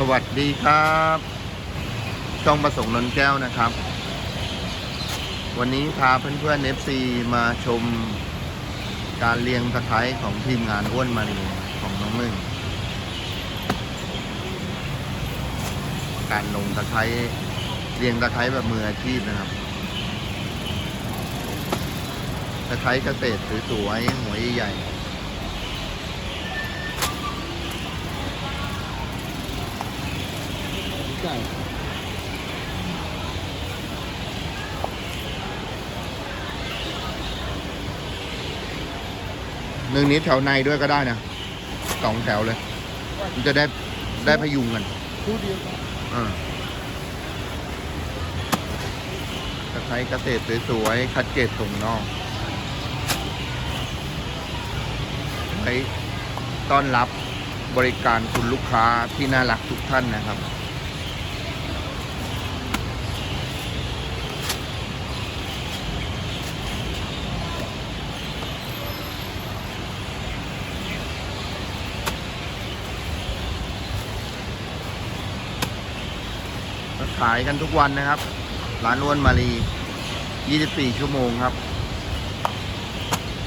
สวัสดีครับช่องประสงค์นนแก้วนะครับ วันนี้พาเพื่อนๆ FC มาชมการเรียงตะไคร้ของทีมงานอ้วนมารีของน้องหนึ่งการลงตะไคร้เรียงตะไคร้แบบมืออาชีพนะครับตะไคร้เกษตรสวยๆหัวใหญ่ๆ ใช่หนึ่งนี้แถวในด้วยก็ได้นะสองแถวเลย มันจะได้ได้พยุงกันคู่เดียวกันอ่าตะไคร้เกษตรสวยๆคัดเกตส่งนอกไว้ต้อนรับบริการคุณลูกค้าที่น่ารักทุกท่านนะครับ ขายกันทุกวันนะครับ ร้านอ้วนมารี 24 ชั่วโมงครับ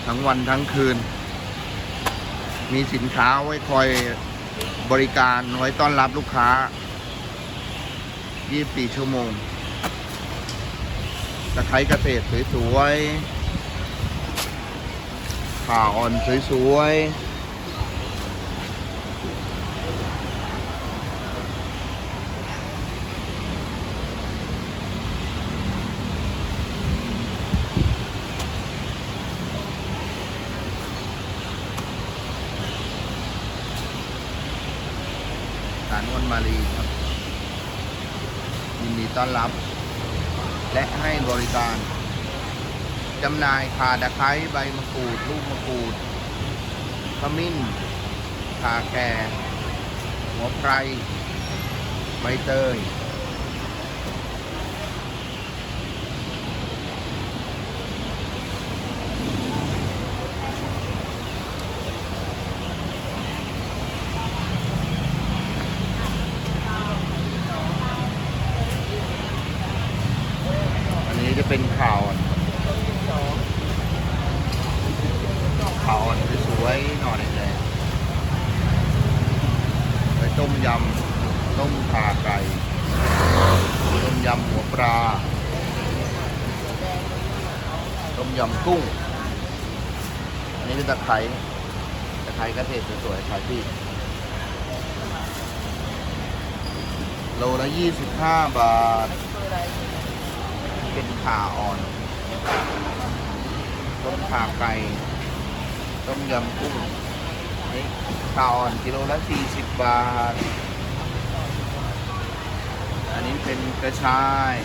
ทั้งวันทั้งคืน มีสินค้าไว้คอยบริการไว้ต้อนรับลูกค้า 24 ชั่วโมงตะไคร้เกษตรสวยๆข่าอ่อนสวยๆ สารอ้วนมารีครับ ยินดี ต้อนรับ และให้บริการจำหน่ายข่าตะไคร้ใบมะกรูด ลูกมะกรูดขมิ้นข่าแก่ หัวไพรใบเตย อันนี้จะเป็นข่าวอ่อนข่าวอ่อนสวยๆหน่อยเลยไปต้มยำ ต้มข่าไก่ ต้มยำหัวปลา ต้มยำกุ้ง อันนี้คือตะไคร้ตะไคร้กระเทศสวยๆขายที่โลละยี่สิบาท เป็นขาอ่อน ต้มขาไก่ ต้มยำกุ้งนี่ขาอ่อนกิโลละสี่สิบบาท อันนี้เป็นกระชาย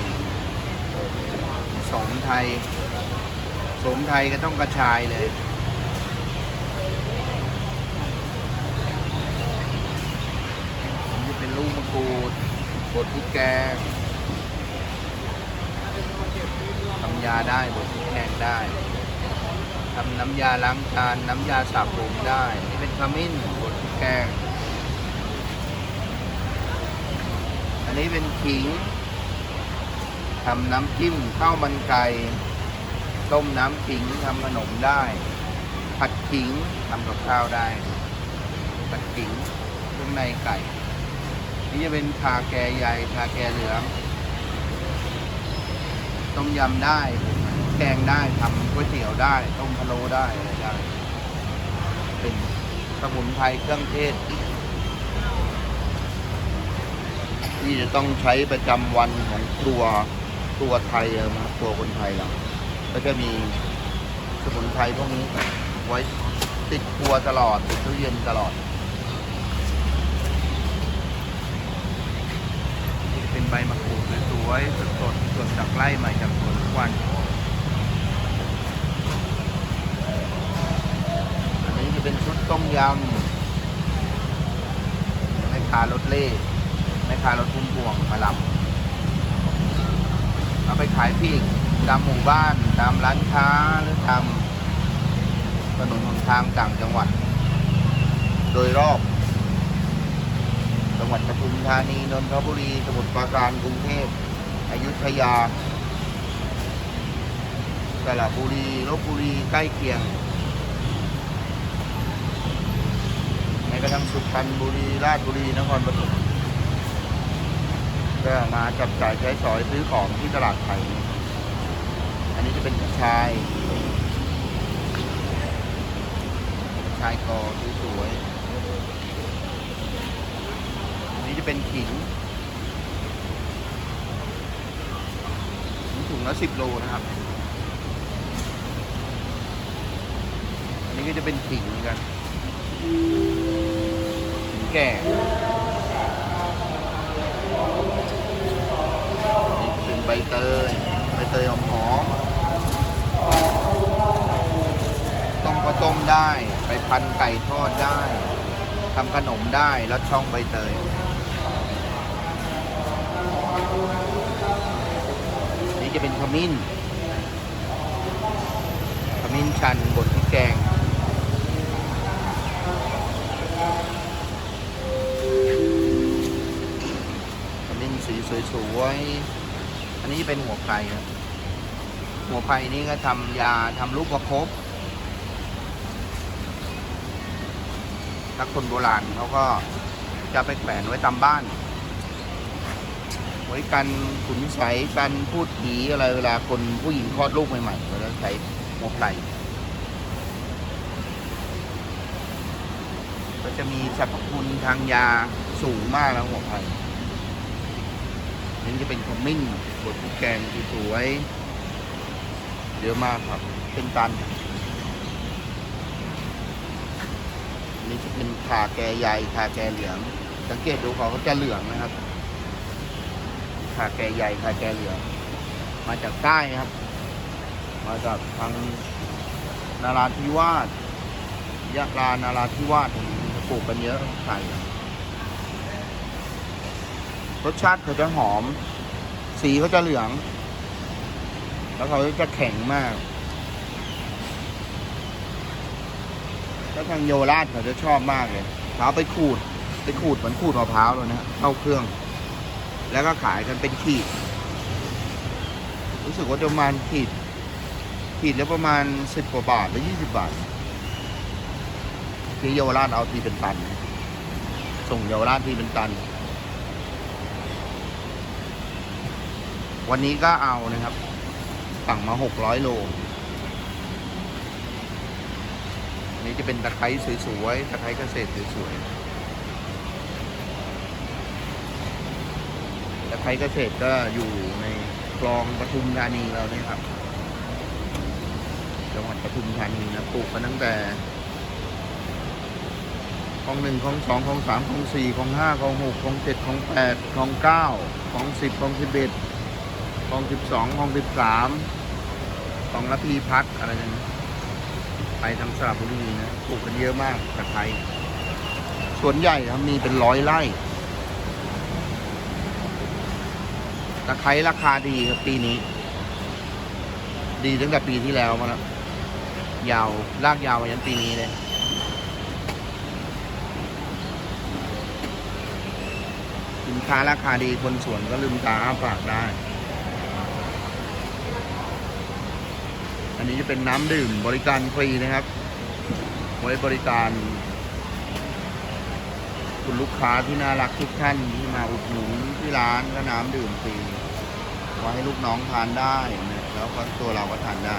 สมไทย สมไทยก็ต้องกระชายเลยนนี้เป็นลูกมะกรูดบดพริกแกงทำยาได้บดพริกแกงได้ทำน้ำยาล้างจานน้ำยาสระผมได้ นี่เป็นขมิ้นบดพริกแกง อันนี้เป็นขิงทำน้ำจิ้มข้าวมันไก่ ต้มน้ำขิงทำขนมได้ ผัดขิงทำกับข้าวได้ ผัดขิงเครื่องในไก่ นี่จะเป็นคาแกใหญ่คาแกเหลือง ต้มยำได้ แกงได้ทำก๋วยเตี๋ยวได้ ต้มพะโล้ได้อะไรได้ เป็นสมุนไพรเครื่องเทศที่จะต้องใช้ประจำวันของครัวครัวไทยนะครัวคนไทยเรา ก็จะมีสมุนไพรพวกนี้ ไว้ติดครัวตลอด ติดตู้เย็นตลอด นี่เป็นใบมะกรูดสวยๆสดๆสดจากไร่ใหม่จากสวนทุกวันอันนี้จะเป็นชุดต้มยำแม่ค้ารถเล่แม่ค้ารถพุ่มพวงมาลำเอาไปขายพี่ ตามหมู่บ้านตามร้านค้าหรือตามถนนหนทางต่างจังหวัด โดยรอบตงหวัดปทุมธานีนนทบุรีสมุทรปราการกรุงเทพอยุธยาสระบุรีลบบุรีใกล้เคียงแม้กระทั่งสุพรรณบุรีราชบุรีนครปฐมก็มาจับจ่ายใช้สอยซื้อของที่ตลาดไทย อันนี้จะเป็นชายชายกอสวยๆอันนี้จะเป็นขิงขิงถุงละสิบโลนะครับ อันนี้ก็จะเป็นขิงเหมือนกันขิงแก่นี่เป็นใบเตย ใบเตยหอมหอม ๆต้มก็ต้มได้ ไปพันไก่ทอดได้ทำขนมได้แล้วช่องใบเตยนี่จะเป็นขมิ้นขมิ้นชันบนพริกแกงขมิ้นสีสวยๆอันนี้เป็นหัวไผ่หัวไผ่นี่ก็ทำยาทำลูกประคบ ถ้าคนโบราณเขาก็จะไปแขวนไว้ตามบ้าน ไว้กันขุนใสกันพูดผีอะไรเวลาคนผู้หญิงคลอดลูกใหม่ๆก็จะใช้หัวไผ่ก็จะมีสรรพคุณทางยาสูงมากแล้วหัวไผ่นี่จะเป็นขมิ้นบดพริกแกงสวยเยอะมากครับ เป็นตัน อั นนี้จะเป็นขาแกใหญ่ขาแกเหลือง สังเกตดูเขาก็จะเหลืองนะครับขาแกใหญ่ขาแกเหลือง มาจากใต้นะครับ มาจากทางนาราธิวาสยะลานาราธิวาสตรงนี้ปลูกกันเยอะไข่รสชาติเขาจะหอม สีเขาจะเหลือง แล้วเขาจะแข็งมาก แล้วทางโยราชเขาจะชอบมากเลยเขาไปขูด ไปขูดเหมือนขูดมะพร้าวเลยนะเข้าเครื่อง แล้วก็ขายกันเป็นขีด รู้สึกว่าจะประมาณขีด ขีดแล้วประมาณสิบกว่าบาทหรือยี่สิบบาทที่เยาวราชเอาทีเป็นตัน ส่งเยาวราชทีเป็นตัน วันนี้ก็เอานะครับ สั่งมาหกร้อยโล อั นี้จะเป็นตะไคร้สวยๆ ตะไคร้เกษตรสวยๆ ตะไคร้เกษตรก็อยู่ในคลองปทุมธานีเราเนี่ยครับ จังหวัดปทุมธานีนะ ปลูกมาตั้งแต่คลองหนึ่งคลองสองคลองสามคลองสี่คลองห้าคลองหกคลองเจ็ดคลองแปดคลองเก้าคลองสิบคลองสิบเอ็ดคลองสิบสองคลองสิบสามคลองระพีพัฒน์อะไรนั้นไป ทางสระบุรีนะปลูกกันเยอะมากตะไคร้สวนใหญ่ครับมีเป็นร้อยไร่ตะไคร้ราคาดีครับปีนี้ ดีตั้งแต่ปีที่แล้วมาแล้วยาวลากยาวมายันปีนี้เลยสินค้าราคาดีคนสวนก็ลืมตาอ้าปากได้ นนี้จะเป็นน้ำดื่มบริการฟรีนะครับ ไว้บริการ คุณลูกค้าที่น่ารักทุกท่านที่มาอุดหนุนที่ร้านก็น้ำดื่มฟรีไว้ให้ลูกน้องทานได้นะแล้วก็ตัวเราก็ทานได้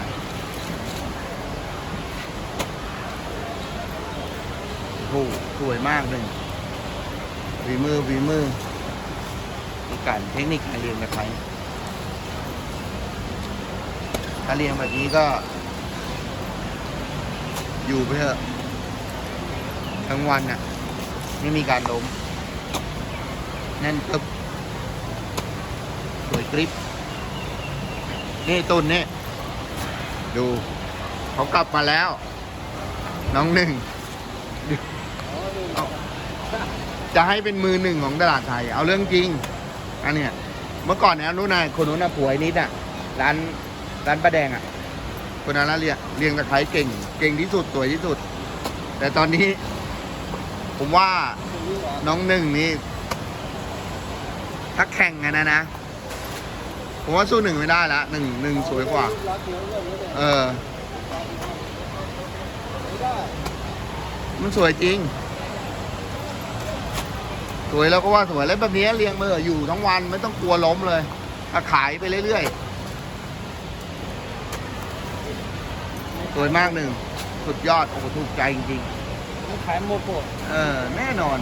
โอ้โหสวยมากเลยฝีมือฝีมือมีการเทคนิคการเรียนแบบไทย ถ้าเรียนแบบนี้ก็ อยู่ไปเถอะทั้งวันน่ะ ไม่มีการล้มแน่นตึบสวยกริบนี่ตุนนี่ดูเขากลับมาแล้ว น้องหนึ่งจะให้เป็นมือหนึ่งของตลาดไทย เอาเรื่องจริงอันเนี้ยเมื่อก่อนเนี่ยรู้นายคนนู้นน่ะผัวไอ้นิดอะร้าน ร้านป้าแดงอะคนนั้นนะเรียงเรียงตะไคร้เก่ง เก่งที่สุดสวยที่สุด แต่ตอนนี้ ผมว่าน้องหนึ่งนี่ถ้าแข่งกันนะนะผมว่าสู้หนึ่งไม่ได้ละหนึ่งหนึ่งสวยกว่า เออ มันสวยจริง สวยแล้วก็ว่าสวยแล้วแบบนี้เรียงมืออยู่ทั้งวันไม่ต้องกลัวล้มเลยขายไปเรื่อยๆ สวยมากหนึ่ง สุดยอด โอ้โหถูกใจจริงมันขายโมโกะๆ เออ แน่นอน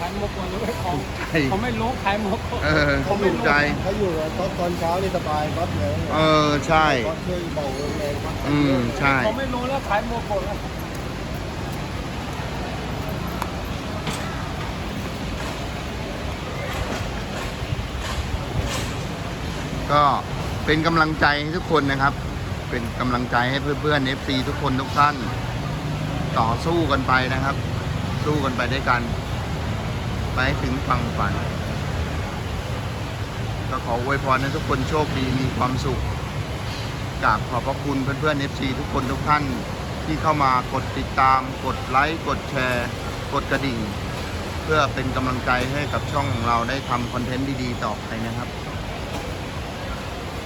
ขายโมโกะหรือไม่ของถูกใจเขาไม่รู้ขายโมโกะเออเขาถูกใจ เขาอยู่ตอนตอนเช้านี่สบายก๊อตเลยเออ ใช่ก๊อตช่วยเบาแรงก๊อตอืม ใช่ เขาไม่รู้แล้วขายโมโกะแล้วก็เป็นกำลังใจให้ทุกคนนะครับ เป็นกำลังใจให้เพื่อนๆ FC ทุกคนทุกท่าน ต่อสู้กันไปนะครับ สู้กันไปด้วยกัน ไปให้ถึงฝั่งฝันก็ขออวยพรให้ทุกคนโชคดีมีความสุขกราบขอบพระคุณเพื่อนๆ FC ทุกคนทุกท่านที่เข้ามากดติดตาม กดไลค์กดแชร์ กดกระดิ่ง เพื่อเป็นกำลังใจให้กับช่องของเราได้ทำคอนเทนต์ดีๆ ต่อไปนะครับ